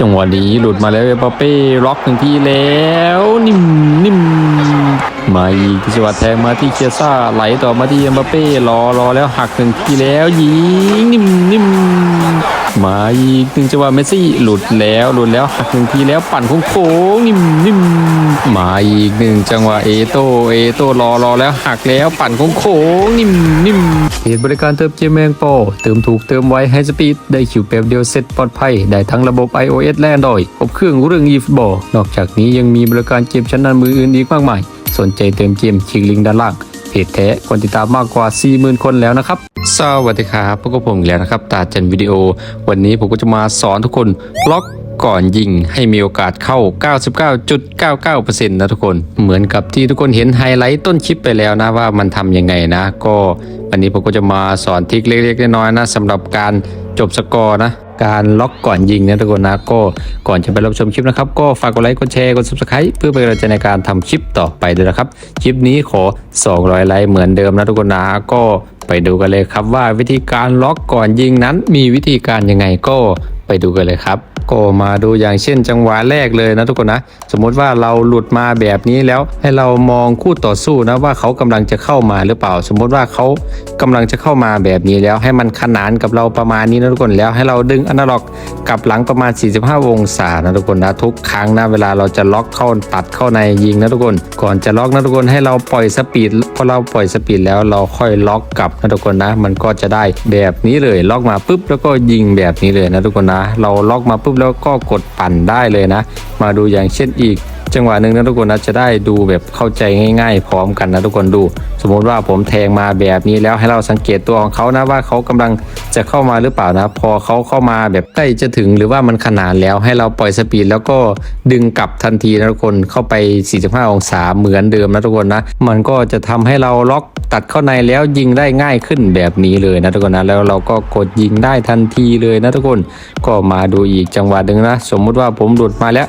จังหวะนี้หลุดมาแล้วเอมบัปเป้ล็อกหนึ่งทีแล้ว นิ่มนิ่มมาอีกจังหวะแทงมาที่เคียซ่าไหลต่อมาที่เอ็มบาเป้รอรอแล้วหักหนึ่งทีแล้วยิงนิ่มนิ่ม มาอีกหนึ่งจังหวะเมสซี่หลุดแล้วหลุดแล้วหักหนึ่งทีแล้วปั่นโค้งๆนิ่มนิ่มมาอีกหนึ่งจังหวะเอโตเอโตรอรอแล้วหักแล้วปั่นโค้งๆนิ่มนิ่มเพจบริการเติมเกมแมงโปเติมถูกเติมไวให้สปีดได้คิวแป๊บเดียวเสร็จปลอดภัย ได้ทั้งระบบ iOS และ Android ครบเครื่องเรื่อง eFootball นอกจากนี้ยังมีบริการเกมชั้นนำมืออื่นอีกมากมาย สนใจเติมเกมคลิกลิงก์ด้านล่าง เพจแท้คนติดตามมากกว่า 40,000 คนแล้วนะครับ สวัสดีครับพบกับผมอีกแล้วนะครับตาจันวิดีโอ วันนี้ผมก็จะมาสอนทุกคนล็อกก่อนยิงให้มีโอกาสเข้า 99.99%นะทุกคน เหมือนกับที่ทุกคนเห็นไฮไลท์ต้นคลิปไปแล้วนะว่ามันทำยังไงนะ ก็วันนี้ผมก็จะมาสอนทริคเล็กๆน้อยๆนะสำหรับการจบสกอร์นะ การล็อกก่อนยิงนะทุกคนนะก็ก่อนจะไปรับชมคลิปนะครับ ก็ฝากกดไลค์กดแชร์กดซับสไครต์เพื่อเป็นกำลังใจในการทำคลิปต่อไปด้วยนะครับ คลิปนี้ขอ 200 ไลค์เหมือนเดิมนะทุกคนนะก็ ไปดูกันเลยครับว่าวิธีการล็อกก่อนยิงนั้นมีวิธีการยังไงก็ไปดูกันเลยครับ ก็มาดูอย่างเช่นจังหวะแรกเลยนะทุกคนนะ สมมุติว่าเราหลุดมาแบบนี้แล้วให้เรามองคู่ต่อสู้นะว่าเขากำลังจะเข้ามาหรือเปล่า สมมุติว่าเขากำลังจะเข้ามาแบบนี้แล้ว ให้มันขนานกับเราประมาณนี้นะทุกคนแล้วให้เราดึงอนาล็อกกลับหลังประมาณ 45 องศานะทุกคนนะทุกครั้งนะเวลาเราจะล็อกเข้าตัดเข้าในยิงนะทุกคน ก่อนจะล็อกนะทุกคนให้เราปล่อยสปีดพอเราปล่อยสปีดแล้วเราค่อยล็อกกลับนะทุกคนนะมันก็จะได้แบบนี้เลยล็อกมาปุ๊บแล้วก็ยิงแบบนี้เลยนะทุกคนนะ เราล็อกมาปุ๊บแล้วก็กดปั่นได้เลยนะ มาดูอย่างเช่นอีก จังหวะหนึ่งนะทุกคนนะจะได้ดูแบบเข้าใจง่าย ๆ พร้อมกันนะทุกคนดู สมมุติว่าผมแทงมาแบบนี้แล้วให้เราสังเกตตัวของเขานะว่าเขากำลังจะเข้ามาหรือเปล่านะพอเขาเข้ามาแบบใกล้จะถึงหรือว่ามันขนาดแล้วให้เราปล่อยสปีดแล้วก็ดึงกลับทันทีนะทุกคนเข้าไป 45 องศาเหมือนเดิมนะทุกคนนะมันก็จะทำให้เราล็อกตัดเข้าในแล้วยิงได้ง่ายขึ้นแบบนี้เลยนะทุกคนนะแล้วเราก็กดยิงได้ทันทีเลยนะทุกคน ก็มาดูอีกจังหวะหนึ่งนะ สมมุติว่าผมหลุดมาแล้ว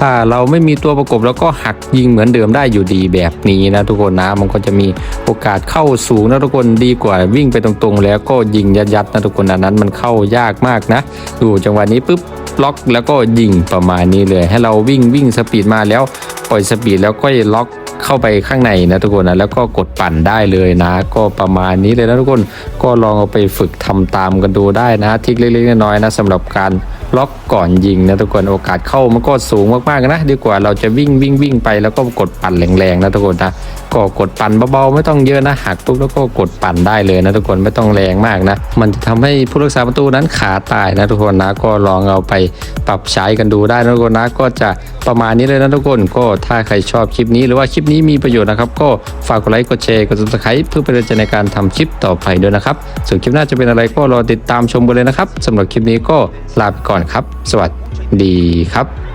ถ้าเราไม่มีตัวประกบแล้วก็หักยิงเหมือนเดิมได้อยู่ดีแบบนี้นะทุกคนนะมันก็จะมีโอกาสเข้าสูงนะทุกคนดีกว่าวิ่งไปตรงๆ แล้วก็ยิงยัดๆนะทุกคนอันนั้นมันเข้ายากมากนะ ดูจังหวะนี้ปุ๊บล็อกแล้วก็ยิงประมาณนี้เลย ให้เราวิ่งวิ่งสปีดมาแล้วปล่อยสปีดแล้วก็ล็อกเข้าไปข้างในนะทุกคนนะแล้วก็กดปั่นได้เลยนะ ก็ประมาณนี้เลยนะทุกคนก็ลองเอาไปฝึกทำตามกันดูได้นะทิกเล็กๆน้อยๆนะสำหรับการ ล็อกก่อนยิงนะทุกคนโอกาสเข้ามันก็สูงมากๆนะ ดีกว่าเราจะวิ่งวิ่งวิ่งไปแล้วก็กดปั่นแรงๆนะทุกคนนะก็กดปั่นเบาๆไม่ต้องเยอะนะหักปุ๊บแล้วก็กดปั่นได้เลยนะทุกคนไม่ต้องแรงมากนะ มันจะทำให้ผู้รักษาประตูนั้นขาตายนะทุกคนนะก็ลองเอาไปปรับใช้กันดูได้นะทุกคนนะก็จะประมาณนี้เลยนะทุกคนก็ถ้าใครชอบคลิปนี้หรือว่าคลิปนี้มีประโยชน์นะครับ ก็ฝากกดไลค์กดแชร์กด subscribe เพื่อเป็นกำลังใจในการทำคลิปต่อไปด้วยนะครับส่วนคลิปหน้าจะเป็นอะไรก็รอติดตามชมกันเลยนะครับสำหรับคลิปนี้ก็ลาไปก่อนครับ สวัสดีครับ